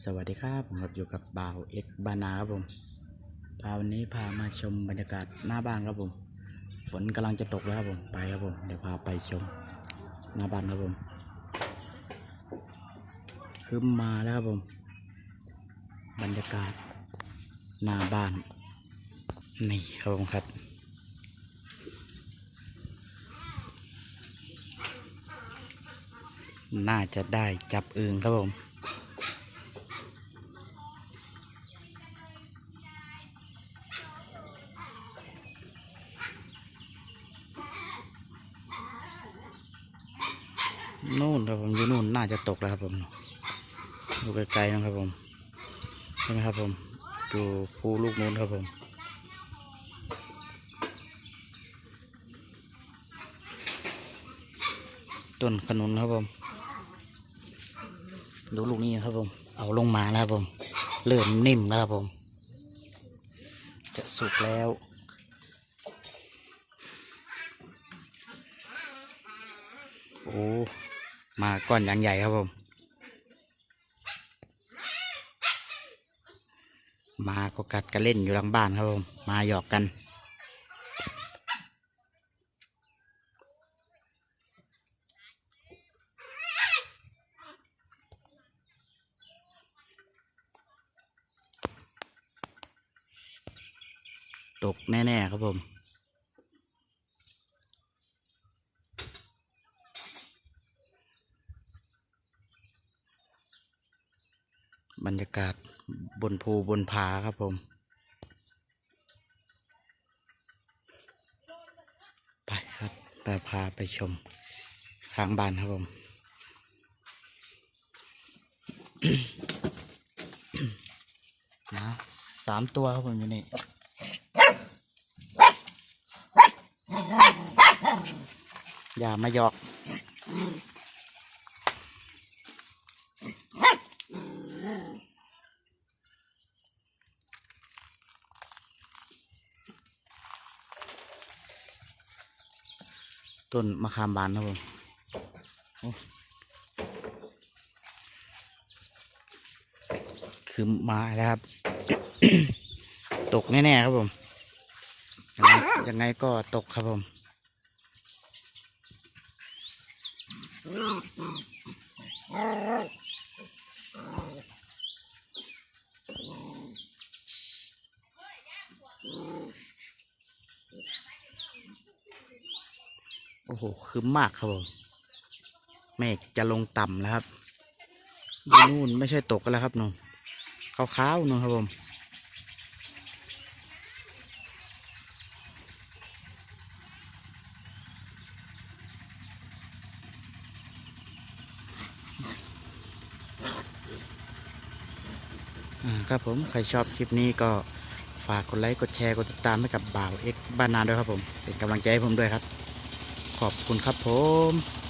สวัสดีครับผมครับอยู่กับบ่าวเอ็กบานาครับผมพาวันนี้พามาชมบรรยากาศหน้าบ้านครับผม ฝนกำลังจะตกแล้วครับผมไปครับผมเดี๋ยวพาไปชมหน้าบ้านครับผมคืมมาแล้วครับผม บรรยากาศหน้าบ้านนี่ครับผมครับน่าจะได้จับอึงครับผม นู่นครับผมอยู่นู่นน่าจะตกแล้วครับผมดูไกลๆนะครับผมเห็นไหมครับผมดูภูลูกนู้นครับผมต้นขนุนครับผมดูลูกนี้ครับผม เอาลงมาแล้วครับผม เริ่มนิ่มแล้วครับผม จะสุกแล้วโอ้ มาก้อนอย่างใหญ่ครับผม มาก็กัดกันเล่นอยู่หลังบ้านครับผม มาหยอกกันตกแน่ ๆ ครับผม บรรยากาศบนภูบนผาครับผม ไปครับไปพาไปชมข้างบ้านครับผมนะสามตัวครับผมอยู่นี่อย่ามาหยอก ต้นมะขามบานครับผมคือมาแล้วครับ ตกแน่ ๆ ครับผม ยังไงก็ตกครับผมโอ้โหคืมมากครับผมเมฆจะลงต่ำแล้วครับดูนู่นไม่ใช่ตกแล้วครับนู่นขาวๆนู่นครับผมครับผม ใครชอบคลิปนี้ก็ฝากกดไลค์ กดแชร์ กดติดตามให้กับบ่าวเอ็กบ้านนาด้วยครับผม เป็นกำลังใจให้ผมด้วยครับ ขอบคุณครับผม